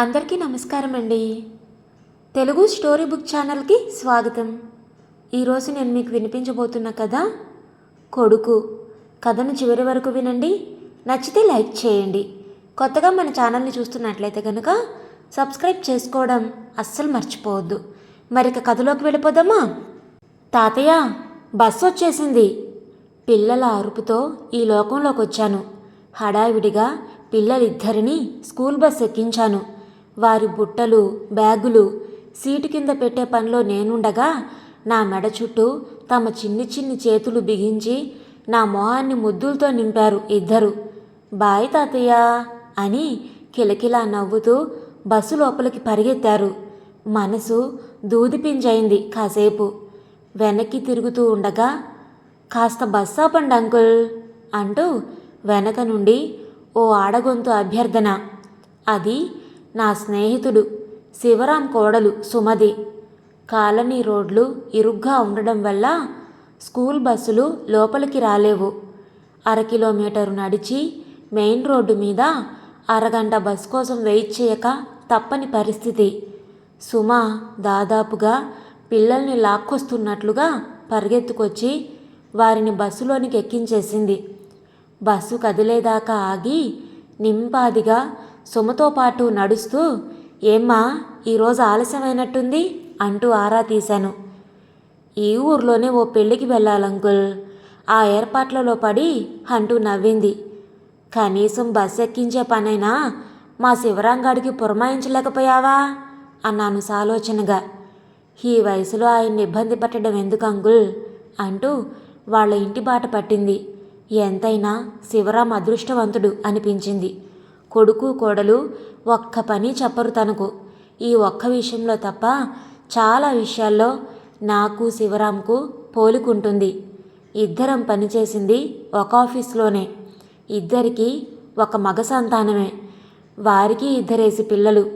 అందరికీ నమస్కారం అండి తెలుగు స్టోరీ బుక్ ఛానల్కి స్వాగతం. ఈరోజు నేను మీకు వినిపించబోతున్న కథ కొడుకు. కథను చివరి వరకు వినండి. నచ్చితే లైక్ చేయండి. కొత్తగా మన ఛానల్ని చూస్తున్నట్లయితే కనుక సబ్స్క్రైబ్ చేసుకోవడం అస్సలు మర్చిపోవద్దు. మరి ఇక కథలోకి వెళ్ళిపోదామా? తాతయ్య బస్సు వచ్చేసింది. పిల్లల అరుపుతో ఈ లోకంలోకి వచ్చాను హడావిడిగా పిల్లలిద్దరినీ స్కూల్ బస్ ఎక్కించాను. వారి బుట్టలు బ్యాగులు సీటు కింద పెట్టే పనిలో నేనుండగా నా మెడ చుట్టూ తమ చిన్ని చిన్ని చేతులు బిగించి నా మొహాన్ని ముద్దులతో నింపారు ఇద్దరు. బాయ్ తాతయ్య! అని కిలకిలా నవ్వుతూ బస్సు లోపలికి పరిగెత్తారు. మనసు దూదిపింజైంది కాసేపు. వెనక్కి తిరుగుతూ ఉండగా కాస్త బస్ ఆపండి అంకుల్ అంటూ వెనక నుండి ఓ ఆడగొంతు అభ్యర్థన. అది నా స్నేహితుడు శివరాం కోడలు సుమది. కాలనీ రోడ్లు ఇరుగ్గా ఉండడం వల్ల స్కూల్ బస్సులు లోపలికి రాలేవు. అర కిలోమీటరు నడిచి మెయిన్ రోడ్డు మీద అరగంట బస్ కోసం వెయిట్ చేయక తప్పని పరిస్థితి. సుమ దాదాపుగా పిల్లల్ని లాక్కొస్తున్నట్లుగా పరిగెత్తుకొచ్చి వారిని బస్సులోనికి ఎక్కించేసింది. బస్సు కదిలేదాకా ఆగి నింపాదిగా సుమతో పాటు నడుస్తూ ఏమ్మా ఈరోజు ఆలస్యమైనట్టుంది అంటూ ఆరా తీశాను. ఈ ఊర్లోనే ఓ పెళ్ళికి వెళ్ళాలంకుల్ ఆ ఏర్పాట్లలో పడి అంటూ నవ్వింది. కనీసం బస్ ఎక్కించే పనైనా మా శివరాంగాడికి పురమాయించలేకపోయావా? అన్నాను సాలోచనగా. ఈ వయసులో ఆయన్ని ఇబ్బంది పెట్టడం ఎందుకు అంకుల్? అంటూ వాళ్ళ ఇంటి బాట పట్టింది. ఎంతైనా శివరాం అదృష్టవంతుడు అనిపించింది. కొడుకు కోడలు ఒక్క పని చెప్పరు తనకు. ఈ ఒక్క విషయంలో తప్ప చాలా విషయాల్లో నాకు శివరాంకు పోలుకుంటుంది. ఇద్దరం పనిచేసింది ఒక ఆఫీస్లోనే. ఇద్దరికి ఒక మగ సంతానమే. వారికి ఇద్దరేసి పిల్లలు.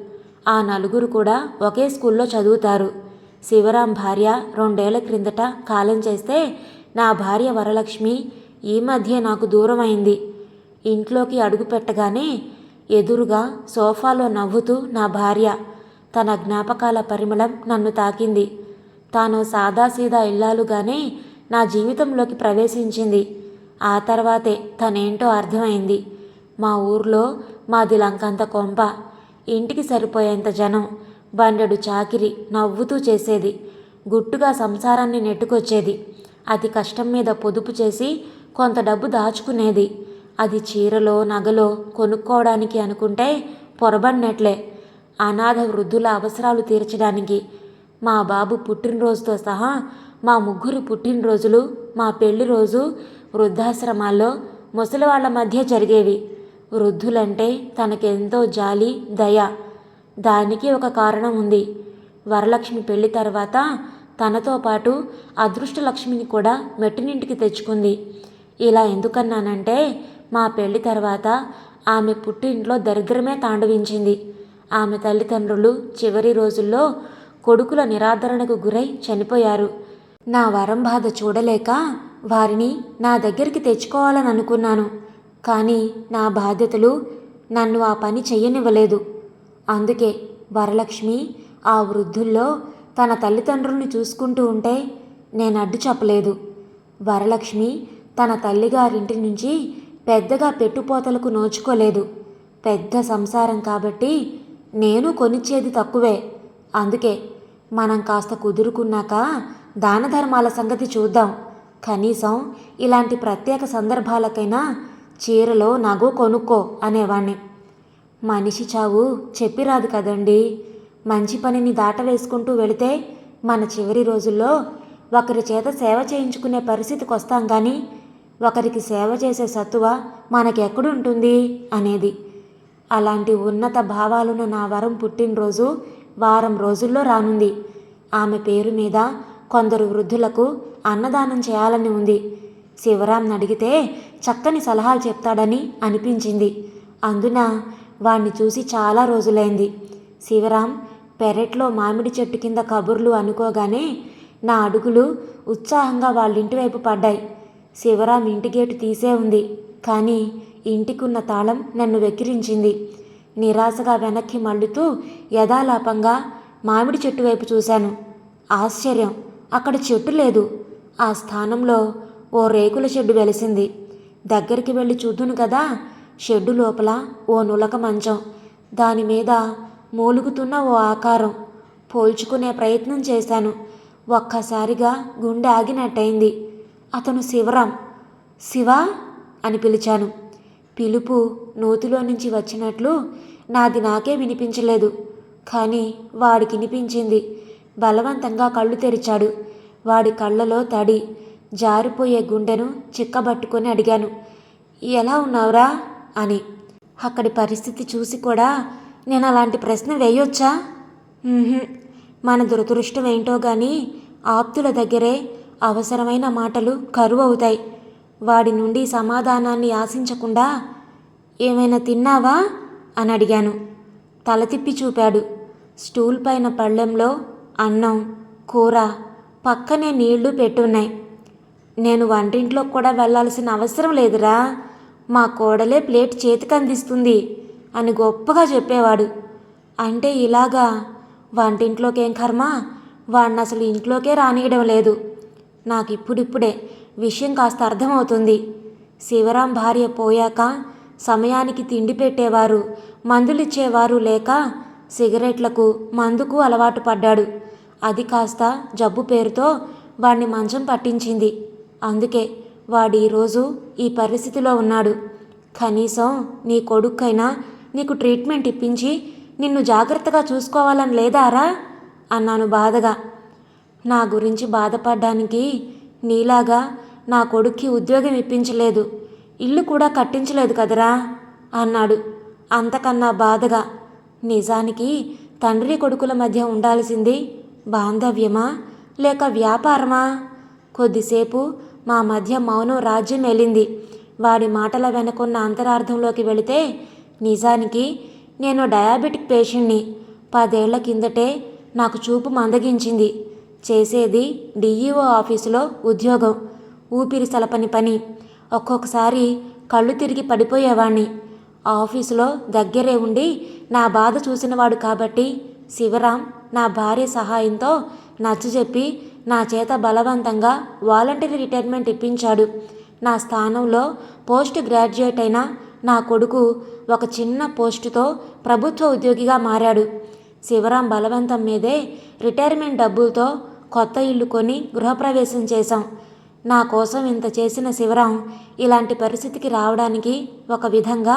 ఆ నలుగురు కూడా ఒకే స్కూల్లో చదువుతారు. శివరాం భార్య రెండేళ్ళ క్రిందట కాలం చేస్తే నా భార్య వరలక్ష్మి ఈ మధ్య నాకు దూరమైంది. ఇంట్లోకి అడుగు పెట్టగానే ఎదురుగా సోఫాలో నవ్వుతూ నా భార్య తన జ్ఞాపకాల పరిమళం నన్ను తాకింది. తాను సాదాసీదా ఇల్లాలుగానే నా జీవితంలోకి ప్రవేశించింది. ఆ తర్వాతే తనేంటో అర్థమైంది. మా ఊర్లో మాది లంకంత కొంప. ఇంటికి సరిపోయేంత జనం. బండెడు చాకిరి నవ్వుతూ చేసేది. గుట్టుగా సంసారాన్ని నెట్టుకొచ్చేది. అది కష్టం మీద పొదుపు చేసి కొంత డబ్బు దాచుకునేది. అది చీరలో నగలో కొనుక్కోవడానికి అనుకుంటే పొరబడినట్లే. అనాథ వృద్ధుల అవసరాలు తీర్చడానికి మా బాబు పుట్టినరోజుతో సహా మా ముగ్గురు పుట్టినరోజులు మా పెళ్ళి రోజు వృద్ధాశ్రమాల్లో ముసలివాళ్ళ మధ్య జరిగేవి. వృద్ధులంటే తనకెంతో జాలి దయ. దానికి ఒక కారణం ఉంది. వరలక్ష్మి పెళ్ళి తర్వాత తనతో పాటు అదృష్టలక్ష్మిని కూడా మెట్టినింటికి తెచ్చుకుంది. ఇలా ఎందుకన్నానంటే మా పెళ్ళి తర్వాత ఆమె పుట్టింట్లో దరిద్రమే తాండవించింది. ఆమె తల్లిదండ్రులు చివరి రోజుల్లో కొడుకుల నిరాదరణకు గురై చనిపోయారు. నా వరం బాధ చూడలేక వారిని నా దగ్గరికి తెచ్చుకోవాలని అనుకున్నాను. కానీ నా బాధ్యతలు నన్ను ఆ పని చెయ్యనివ్వలేదు. అందుకే వరలక్ష్మి ఆ వృద్ధుల్లో తన తల్లిదండ్రుల్ని చూసుకుంటూ ఉంటే నేను అడ్డు చెప్పలేదు. వరలక్ష్మి తన తల్లిగారింటి నుంచి పెద్దగా పెట్టుపోతలకు నోచుకోలేదు. పెద్ద సంసారం కాబట్టి నేను కొనిచ్చేది తక్కువే. అందుకే మనం కాస్త కుదురుకున్నాక దాన ధర్మాల సంగతి చూద్దాం. కనీసం ఇలాంటి ప్రత్యేక సందర్భాలకైనా చీరలో నగో కొనుక్కో అనేవాణ్ణి. మనిషి చావు చెప్పిరాదు కదండి. మంచి పనిని దాటవేసుకుంటూ వెళితే మన చివరి రోజుల్లో ఒకరి చేత సేవ చేయించుకునే పరిస్థితికి వస్తాం కానీ ఒకరికి సేవ చేసే సత్తువ మనకెక్కడుంటుంది? అనేది. అలాంటి ఉన్నత భావాలున్న నా వరం పుట్టినరోజు వారం రోజుల్లో రానుంది. ఆమె పేరు మీద కొందరు వృద్ధులకు అన్నదానం చేయాలని ఉంది. శివరాంని అడిగితే చక్కని సలహాలు చెప్తాడని అనిపించింది. అందున వాణ్ణి చూసి చాలా రోజులైంది. శివరాం పెరట్లో మామిడి చెట్టు కింద కబుర్లు అనుకోగానే నా అడుగులు ఉత్సాహంగా వాళ్ళింటి వైపు పడ్డాయి. శివరాం ఇంటి గేటు తీసే ఉంది. కానీ ఇంటికున్న తాళం నన్ను వెక్కిరించింది. నిరాశగా వెనక్కి మళ్ళుతూ యథాలాపంగా మామిడి చెట్టు వైపు చూశాను. ఆశ్చర్యం! అక్కడ చెట్టు లేదు. ఆ స్థానంలో ఓ రేకుల షెడ్డు వెలిసింది. దగ్గరికి వెళ్ళి చూద్దును కదా! షెడ్డు లోపల ఓ నులక మంచం. దాని మీద మూలుగుతున్న ఓ ఆకారం. పోల్చుకునే ప్రయత్నం చేశాను. ఒక్కసారిగా గుండె ఆగినట్టయింది. అతను శివరాం. శివ? అని పిలిచాను. పిలుపు నూతిలో నుంచి వచ్చినట్లు నాది నాకే వినిపించలేదు. కానీ వాడికి వినిపించింది. బలవంతంగా కళ్ళు తెరిచాడు. వాడి కళ్ళలో తడి. జారిపోయే గుండెను చిక్కబట్టుకొని అడిగాను. ఎలా ఉన్నావురా? అని. అక్కడి పరిస్థితి చూసి కూడా నేను అలాంటి ప్రశ్న వేయొచ్చా? మన దురదృష్టం ఏంటో కానీ ఆప్తుల దగ్గరే అవసరమైన మాటలు కరువు అవుతాయి వాడి నుండి సమాధానాన్ని ఆశించకుండా ఏమైనా తిన్నావా? అని అడిగాను. తల తిప్పి చూపాడు. స్టూల్ పైన పళ్ళెంలో అన్నం కూర పక్కనే నీళ్ళు పెట్టున్నాయి. నేను వంటింట్లో కూడా వెళ్ళాల్సిన అవసరం లేదురా. మా కోడలే ప్లేట్ చేతికి అందిస్తుంది అని గొప్పగా చెప్పేవాడు. అంటే ఇలాగా వంటింట్లోకేం కర్మ? వాడిని అసలు ఇంట్లోకే రానియడం లేదు. నాకు ఇప్పుడిప్పుడే విషయం కాస్త అర్థమవుతుంది. శివరాం భార్య పోయాక సమయానికి తిండి పెట్టేవారు మందులిచ్చేవారు లేక సిగరెట్లకు మందుకు అలవాటు పడ్డాడు. అది కాస్త జబ్బు పేరుతో వాణ్ణి మంచం పట్టించింది. అందుకే వాడు ఈరోజు ఈ పరిస్థితిలో ఉన్నాడు. కనీసం నీ కొడుక్కైనా నీకు ట్రీట్మెంట్ ఇప్పించి నిన్ను జాగ్రత్తగా చూసుకోవాలని లేదారా? అన్నాను బాధగా. నా గురించి బాధపడ్డానికి నీలాగా నా కొడుక్కి ఉద్యోగం ఇప్పించలేదు. ఇల్లు కూడా కట్టించలేదు కదరా? అన్నాడు. అంతకన్నా బాధగా. నిజానికి తండ్రి కొడుకుల మధ్య ఉండాల్సింది బాంధవ్యమా? లేక వ్యాపారమా? కొద్దిసేపు మా మధ్య మౌనం రాజ్యం వెళ్ళింది వాడి మాటల వెనుకున్న అంతరార్థంలోకి వెళితే నిజానికి నేను డయాబెటిక్ పేషెంట్ని. పదేళ్ళ కిందటే నాకు చూపు మందగించింది. చేసేది డిఈఓ ఆఫీసులో ఉద్యోగం. ఊపిరి సలపని పని. ఒక్కొక్కసారి కళ్ళు తిరిగి పడిపోయేవాణ్ణి. ఆఫీసులో దగ్గరే ఉండి నా బాధ చూసినవాడు కాబట్టి శివరాం నా భార్య సహాయంతో నచ్చజెప్పి నా చేత బలవంతంగా వాలంటరీ రిటైర్మెంట్ ఇప్పించాడు. నా స్థానంలో పోస్ట్ గ్రాడ్యుయేట్ అయిన నా కొడుకు ఒక చిన్న పోస్టుతో ప్రభుత్వ ఉద్యోగిగా మారాడు. శివరాం బలవంతం మీదే రిటైర్మెంట్ డబ్బులతో కొత్త ఇల్లు కొని గృహప్రవేశం చేశాం. నా కోసం ఇంత చేసిన శివరాం ఇలాంటి పరిస్థితికి రావడానికి ఒక విధంగా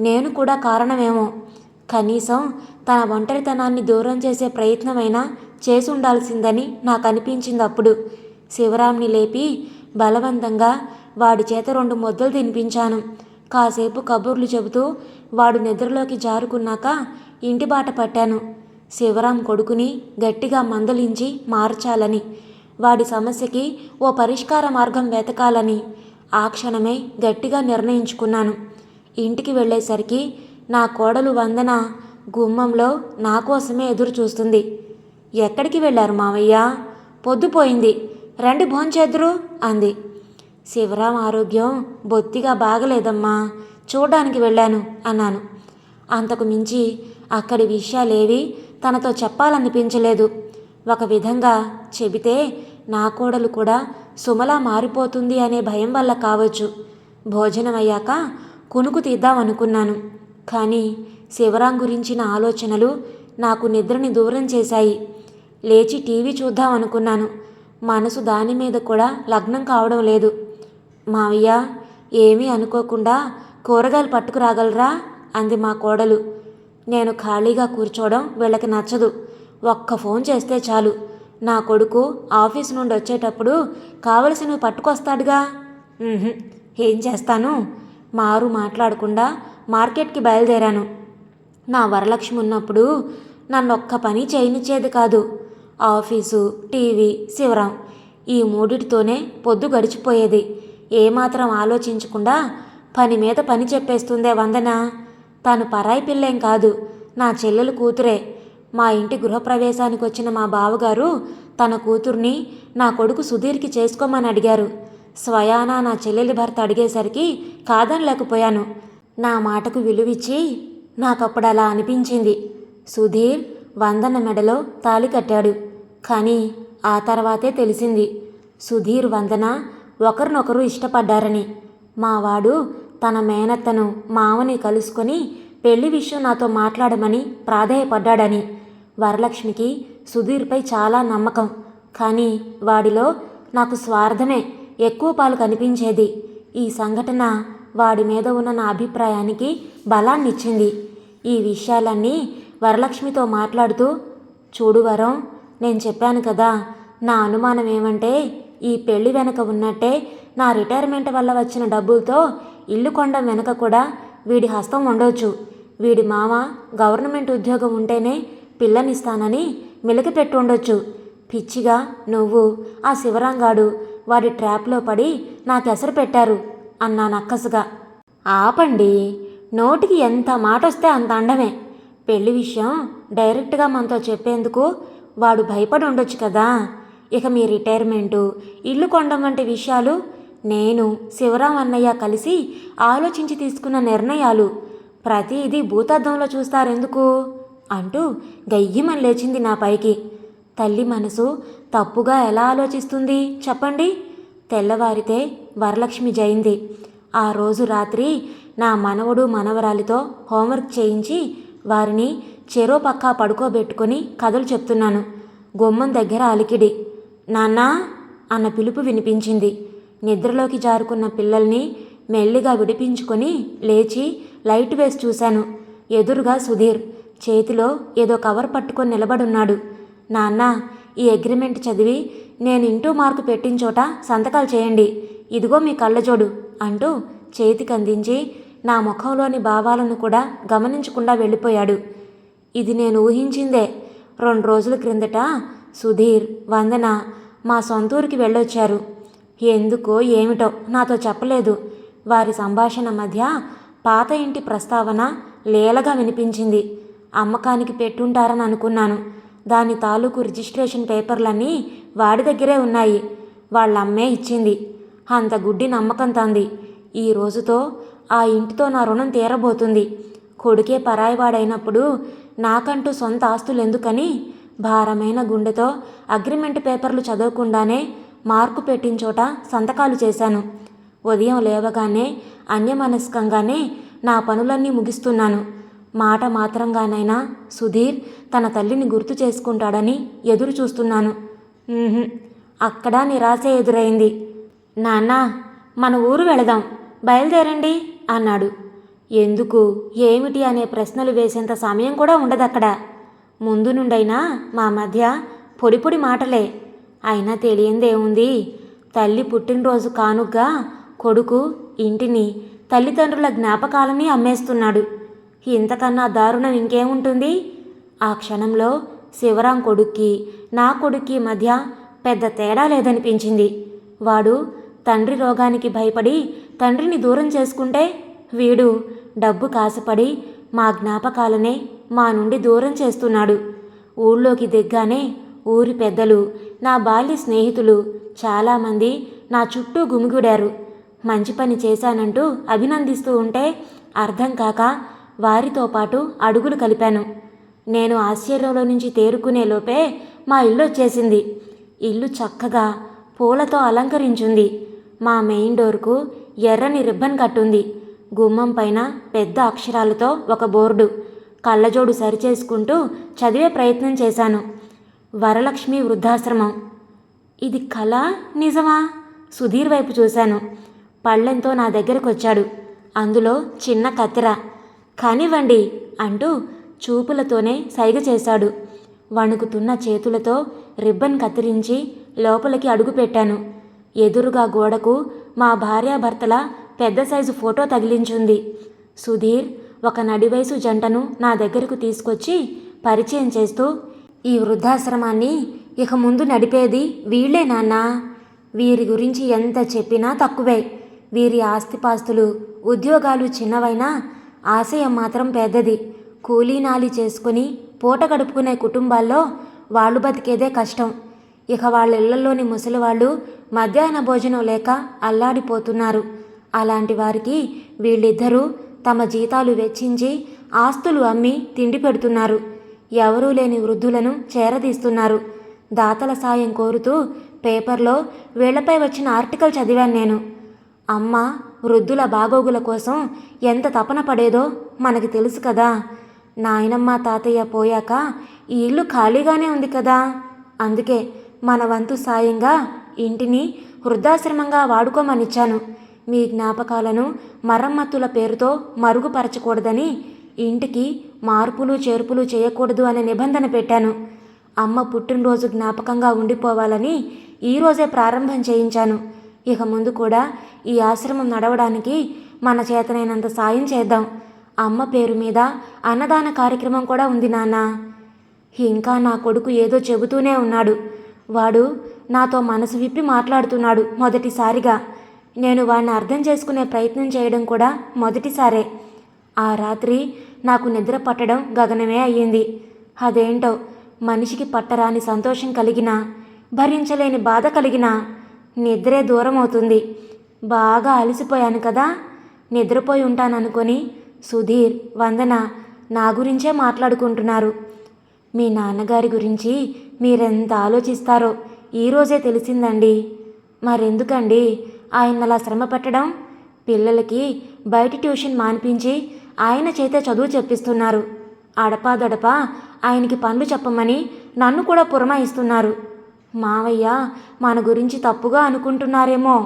నేను కూడా కారణమేమో. కనీసం తన ఒంటరితనాన్ని దూరం చేసే ప్రయత్నమైనా చేసి ఉండాల్సిందని నాకు అనిపించింది అప్పుడు. శివరాంని లేపి బలవంతంగా వాడి చేత రెండు ముద్దలు తినిపించాను. కాసేపు కబుర్లు చెబుతూ వాడు నిద్రలోకి జారుకున్నాక ఇంటి బాట పట్టాను. శివరాం కొడుకుని గట్టిగా మందలించి మార్చాలని. వాడి సమస్యకి ఓ పరిష్కార మార్గం వెతకాలని ఆ క్షణమే గట్టిగా నిర్ణయించుకున్నాను. ఇంటికి వెళ్ళేసరికి నా కోడలు వందన గుమ్మంలో నా కోసమే ఎదురు చూస్తుంది ఎక్కడికి వెళ్ళారు మావయ్య? పొద్దుపోయింది రండి భోంచేద్దరు అంది. శివరాం ఆరోగ్యం బొత్తిగా బాగలేదమ్మా చూడడానికి వెళ్ళాను అన్నాను. అంతకు మించి అక్కడి విషయాలేవి తనతో చెప్పాలనిపించలేదు. ఒక విధంగా చెబితే నా కోడలు కూడా సుమలా మారిపోతుంది అనే భయం వల్ల కావచ్చు. భోజనం అయ్యాక కునుకు తీద్దామనుకున్నాను కానీ శివరాం గురించిన ఆలోచనలు నాకు నిద్రని దూరం చేశాయి. లేచి టీవీ చూద్దాం అనుకున్నాను. మనసు దాని మీద కూడా లగ్నం కావడం లేదు. మావయ్య ఏమీ అనుకోకుండా కూరగాయలు పట్టుకురాగలరా? అంది మా కోడలు. నేను ఖాళీగా కూర్చోవడం వీళ్ళకి నచ్చదు. ఒక్క ఫోన్ చేస్తే చాలు. నా కొడుకు ఆఫీస్ నుండి వచ్చేటప్పుడు కావలసినవి పట్టుకొస్తాడుగా. ఏం చేస్తాను? మారు మాట్లాడకుండా మార్కెట్కి బయలుదేరాను. నా వరలక్ష్మి ఉన్నప్పుడు నన్ను ఒక్క పని చేయనిచ్చేది కాదు. ఆఫీసు టీవీ శివరాం ఈ మూడిటితోనే పొద్దు గడిచిపోయేది. ఏమాత్రం ఆలోచించకుండా పని మీద పని చెప్పేస్తుందే వందన? తాను పరాయి పిల్లేం కాదు. నా చెల్లెలు కూతురే. మా ఇంటి గృహప్రవేశానికి వచ్చిన మా బావగారు తన కూతుర్ని నా కొడుకు సుధీర్కి చేసుకోమని అడిగారు. స్వయానా నా చెల్లెలి భర్త అడిగేసరికి కాదనలేకపోయాను నా మాటకు విలువిచ్చి నాకప్పుడు అలా అనిపించింది. సుధీర్ వందన మెడలో తాళి కట్టాడు. కానీ ఆ తర్వాతే తెలిసింది. సుధీర్ వందన ఒకరినొకరు ఇష్టపడ్డారని. మావాడు తన మేనత్తను మావని కలుసుకొని పెళ్ళి విషయం నాతో మాట్లాడమని ప్రాధేయపడ్డాడని. వరలక్ష్మికి సుధీర్పై చాలా నమ్మకం. కానీ వాడిలో నాకు స్వార్థమే ఎక్కువ పాలు కనిపించేది. ఈ సంఘటన వాడి మీద ఉన్న నా అభిప్రాయానికి బలాన్నిచ్చింది. ఈ విషయాలన్నీ వరలక్ష్మితో మాట్లాడుతూ చూడు వరం నేను చెప్పాను కదా నా అనుమానం ఏమంటే ఈ పెళ్ళి వెనక ఉన్నట్టే నా రిటైర్మెంట్ వల్ల వచ్చిన డబ్బులతో ఇల్లు కొండ వెనక కూడా వీడి హస్తం ఉండొచ్చు. వీడి మామ గవర్నమెంట్ ఉద్యోగం ఉంటేనే పిల్లనిస్తానని మెలికి పెట్టు ఉండొచ్చు. పిచ్చిగా నువ్వు ఆ శివరాంగాడు వాడి ట్రాప్లో పడి నాకెసరు పెట్టారు అన్నా నక్కసుగా ఆపండి నోటికి ఎంత మాట వస్తే అంత అండమే. పెళ్ళి విషయం డైరెక్ట్గా మనతో చెప్పేందుకు వాడు భయపడి ఉండొచ్చు కదా. ఇక మీ రిటైర్మెంటు ఇల్లు కొండం వంటి విషయాలు నేను శివరాం అన్నయ్య కలిసి ఆలోచించి తీసుకున్న నిర్ణయాలు. ప్రతిదీ భూతద్దంలో చూస్తారెందుకు? అంటూ గయ్యమని లేచింది నా పైకి. తల్లి మనసు తప్పుగా ఎలా ఆలోచిస్తుంది చెప్పండి? తెల్లవారితే వరలక్ష్మి జయింది. ఆ రోజు రాత్రి నా మనవడు మనవరాలితో హోంవర్క్ చేయించి వారిని చెరో పక్కా పడుకోబెట్టుకొని కథలు చెప్తున్నాను. గుమ్మం దగ్గర అలికిడి. నాన్నా అన్న పిలుపు వినిపించింది. నిద్రలోకి జారుకున్న పిల్లల్ని మెల్లిగా విడిపించుకొని లేచి లైట్ వేసి చూశాను. ఎదురుగా సుధీర్. చేతిలో ఏదో కవర్ పట్టుకొని నిలబడున్నాడు. నాన్న ఈ అగ్రిమెంట్ చదివి నేను ఇంటూ మార్కు పెట్టిన చోట సంతకాలు చేయండి. ఇదిగో మీ కళ్ళజోడు అంటూ చేతికి అందించి నా ముఖంలోని భావాలను కూడా గమనించకుండా వెళ్ళిపోయాడు. ఇది నేను ఊహించిందే. రెండు రోజుల క్రిందట సుధీర్ వందన మా సొంతూరికి వెళ్ళొచ్చారు. ఎందుకో ఏమిటో నాతో చెప్పలేదు. వారి సంభాషణ మధ్య పాత ఇంటి ప్రస్తావన లీలగా వినిపించింది. అమ్మకానికి పెట్టుంటారని అనుకున్నాను. దాని తాలూకు రిజిస్ట్రేషన్ పేపర్లన్నీ వాడి దగ్గరే ఉన్నాయి. వాళ్ళ అమ్మే ఇచ్చింది. అంత గుడ్డి నమ్మకం తంది. ఈ రోజుతో ఆ ఇంటితో నా రుణం తీరబోతుంది. కొడుకే పరాయివాడైనప్పుడు నాకంటూ సొంత ఆస్తులు ఎందుకని భారమైన గుండెతో అగ్రిమెంట్ పేపర్లు చదవకుండానే మార్కు పెట్టిన చోట సంతకాలు చేశాను. ఉదయం లేవగానే అన్యమనస్కంగానే నా పనులన్నీ ముగిస్తున్నాను. మాట మాత్రంగానైనా సుధీర్ తన తల్లిని గుర్తు చేసుకుంటాడని ఎదురు చూస్తున్నాను. అక్కడ నిరాశ ఎదురైంది. నాన్న మన ఊరు వెళదాం. బయలుదేరండి అన్నాడు. ఎందుకు? ఏమిటి అనే ప్రశ్నలు వేసేంత సమయం కూడా ఉండదక్కడ. ముందు నుండైనా మా మధ్య పొడి పొడి మాటలే. అయినా తెలియందేముంది తల్లి పుట్టినరోజు కానుగ్గా కొడుకు ఇంటిని తల్లిదండ్రుల జ్ఞాపకాలని అమ్మేస్తున్నాడు. ఇంతకన్నా దారుణం ఇంకేముంటుంది? ఆ క్షణంలో శివరాం కొడుక్కి నా కొడుక్కి మధ్య పెద్ద తేడా లేదనిపించింది. వాడు తండ్రి రోగానికి భయపడి తండ్రిని దూరం చేసుకుంటే వీడు డబ్బు కాసపడి మా జ్ఞాపకాలనే మా నుండి దూరం చేస్తున్నాడు. ఊళ్ళోకి దిగ్గానే ఊరి పెద్దలు నా బాల్య స్నేహితులు చాలామంది నా చుట్టూ గుమిగూడారు. మంచి పని చేశానంటూ అభినందిస్తూ ఉంటే అర్థం కాక వారితో పాటు అడుగులు కలిపాను. నేను ఆశ్చర్యంలో నుంచి తేరుకునే లోపే మా ఇల్లు వచ్చేసింది ఇల్లు చక్కగా పూలతో అలంకరించుంది. మా మెయిన్ డోర్కు ఎర్రని రిబ్బన్ కట్టుంది. గుమ్మం పైన పెద్ద అక్షరాలతో ఒక బోర్డు. కళ్ళజోడు సరిచేసుకుంటూ చదివే ప్రయత్నం చేశాను. వరలక్ష్మి వృద్ధాశ్రమం. ఇది కళ నిజమా? సుధీర్ వైపు చూశాను. పళ్ళెంతో నా దగ్గరకు వచ్చాడు అందులో చిన్న కత్తెర. కానివ్వండి అంటూ చూపులతోనే సైగ చేశాడు. వణుకుతున్న చేతులతో రిబ్బన్ కత్తిరించి లోపలికి అడుగుపెట్టాను ఎదురుగా గోడకు మా భార్యాభర్తల పెద్ద సైజు ఫోటో తగిలించుంది. సుధీర్ ఒక నడివయసు జంటను నా దగ్గరకు తీసుకొచ్చి పరిచయం చేస్తూ ఈ వృద్ధాశ్రమాన్ని ఇక ముందు నడిపేది వీళ్ళే నాన్నా. వీరి గురించి ఎంత చెప్పినా తక్కువే. వీరి ఆస్తిపాస్తులు ఉద్యోగాలు చిన్నవైనా ఆశయం మాత్రం పెద్దది. కూలీనాలి చేసుకుని పూట గడుపుకునే కుటుంబాల్లో వాళ్ళు బతికేదే కష్టం. ఇక వాళ్ళ ఇళ్ళలోని ముసలివాళ్ళు మధ్యాహ్న భోజనం లేక అల్లాడిపోతున్నారు. అలాంటి వారికి వీళ్ళిద్దరూ తమ జీతాలు వెచ్చించి ఆస్తులు అమ్మి తిండి పెడుతున్నారు. ఎవరూ లేని వృద్ధులను చేరదీస్తున్నారు. దాతల సాయం కోరుతూ పేపర్లో వీళ్ళపై వచ్చిన ఆర్టికల్ చదివాను నేను. అమ్మ వృద్ధుల బాగోగుల కోసం ఎంత తపన పడేదో మనకి తెలుసు కదా. నాయనమ్మ తాతయ్య పోయాక ఈ ఇల్లు ఖాళీగానే ఉంది కదా. అందుకే మన వంతు సాయంగా ఇంటిని వృద్ధాశ్రమంగా వాడుకోమనిచ్చాను. మీ జ్ఞాపకాలను మరమ్మతుల పేరుతో మరుగుపరచకూడదని ఇంటికి మార్పులు చేర్పులు చేయకూడదు అనే నిబంధన పెట్టాను. అమ్మ పుట్టినరోజు జ్ఞాపకంగా ఉండిపోవాలని ఈరోజే ప్రారంభం చేయించాను. ఇక ముందు కూడా ఈ ఆశ్రమం నడవడానికి మన చేతనైనంత సాయం చేద్దాం. అమ్మ పేరు మీద అన్నదాన కార్యక్రమం కూడా ఉంది నాన్న. ఇంకా నా కొడుకు ఏదో చెబుతూనే ఉన్నాడు. వాడు నాతో మనసు విప్పి మాట్లాడుతున్నాడు మొదటిసారిగా. నేను వాడిని అర్థం చేసుకునే ప్రయత్నం చేయడం కూడా మొదటిసారే. ఆ రాత్రి నాకు నిద్ర పట్టడం గగనమే అయ్యింది. అదేంటో? మనిషికి పట్టరాని సంతోషం కలిగినా భరించలేని బాధ కలిగినా నిద్రే దూరం అవుతుంది బాగా అలసిపోయాను కదా? నిద్రపోయి ఉంటాననుకొని సుధీర్ వందన నా గురించే మాట్లాడుకుంటున్నారు. మీ నాన్నగారి గురించి మీరెంత ఆలోచిస్తారో ఈరోజే తెలిసిందండి. మరెందుకండి? ఆయన అలా శ్రమ పెట్టడం పిల్లలకి బయట ట్యూషన్ మాన్పించి ఆయన చేతే చదువు చెప్పిస్తున్నారు. అడపాదడపా ఆయనకి పనులు చెప్పమని నన్ను కూడా పురమాయిస్తున్నారు. మావయ్య మన గురించి తప్పుగా అనుకుంటున్నారేమో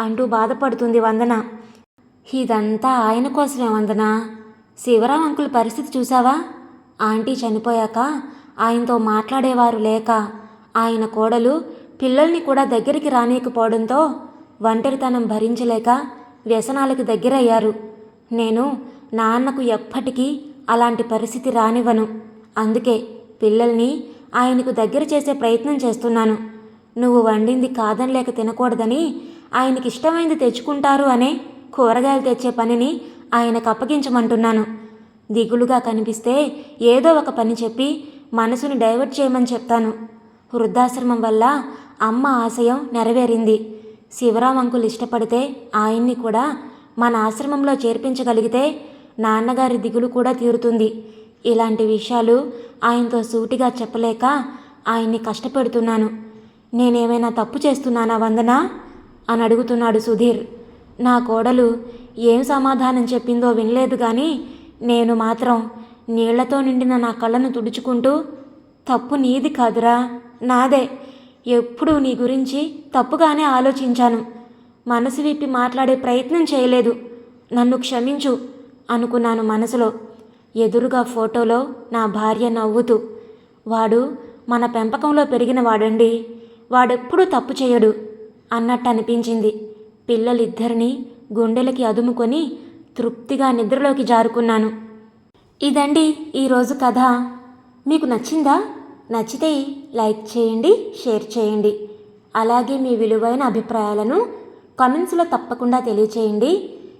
అంటూ బాధపడుతుంది వందన. ఇదంతా ఆయన కోసమే వందన. శివరాం అంకుల్ పరిస్థితి చూసావా ఆంటీ చనిపోయాక ఆయనతో మాట్లాడేవారు లేక ఆయన కోడలు పిల్లల్ని కూడా దగ్గరికి రానియకపోవడంతో ఒంటరితనం భరించలేక వ్యసనాలకు దగ్గరయ్యారు. నేను నాన్నకు ఎప్పటికీ అలాంటి పరిస్థితి రానివ్వను. అందుకే పిల్లల్ని ఆయనకు దగ్గర చేసే ప్రయత్నం చేస్తున్నాను. నువ్వు వండింది కాదనలేక తినకూడదని ఆయనకి ఇష్టమైంది తెచ్చుకుంటారు అనే కూరగాయలు తెచ్చే పనిని ఆయనకు అప్పగించమంటున్నాను. దిగులుగా కనిపిస్తే ఏదో ఒక పని చెప్పి మనసుని డైవర్ట్ చేయమని చెప్తాను. వృద్ధాశ్రమం వల్ల అమ్మ ఆశయం నెరవేరింది. శివరాం అంకులు ఇష్టపడితే ఆయన్ని కూడా మన ఆశ్రమంలో చేర్పించగలిగితే నాన్నగారి దిగులు కూడా తీరుతుంది. ఇలాంటి విషయాలు ఆయనతో సూటిగా చెప్పలేక ఆయన్ని కష్టపెడుతున్నాను. నేనేమైనా తప్పు చేస్తున్నానా వందనా? అని అడుగుతున్నాడు సుధీర్. నా కోడలు ఏం సమాధానం చెప్పిందో వినలేదు కానీ నేను మాత్రం నీళ్ళతో నిండిన నా కళ్ళను తుడుచుకుంటూ తప్పు నీది కాదురా నాదే. ఎప్పుడూ నీ గురించి తప్పుగానే ఆలోచించాను. మనసు విప్పి మాట్లాడే ప్రయత్నం చేయలేదు. నన్ను క్షమించు. అనుకున్నాను మనసులో. ఎదురుగా ఫోటోలో నా భార్య నవ్వుతూ వాడు మన పెంపకంలో పెరిగిన వాడండి. వాడెప్పుడూ తప్పు చేయడు అన్నట్టు అనిపించింది పిల్లలిద్దరినీ గుండెలకి అదుముకొని తృప్తిగా నిద్రలోకి జారుకున్నాను. ఇదండి ఈరోజు కథ. మీకు నచ్చిందా? నచ్చితే లైక్ చేయండి షేర్ చేయండి. అలాగే మీ విలువైన అభిప్రాయాలను కామెంట్స్లో తప్పకుండా తెలియచేయండి.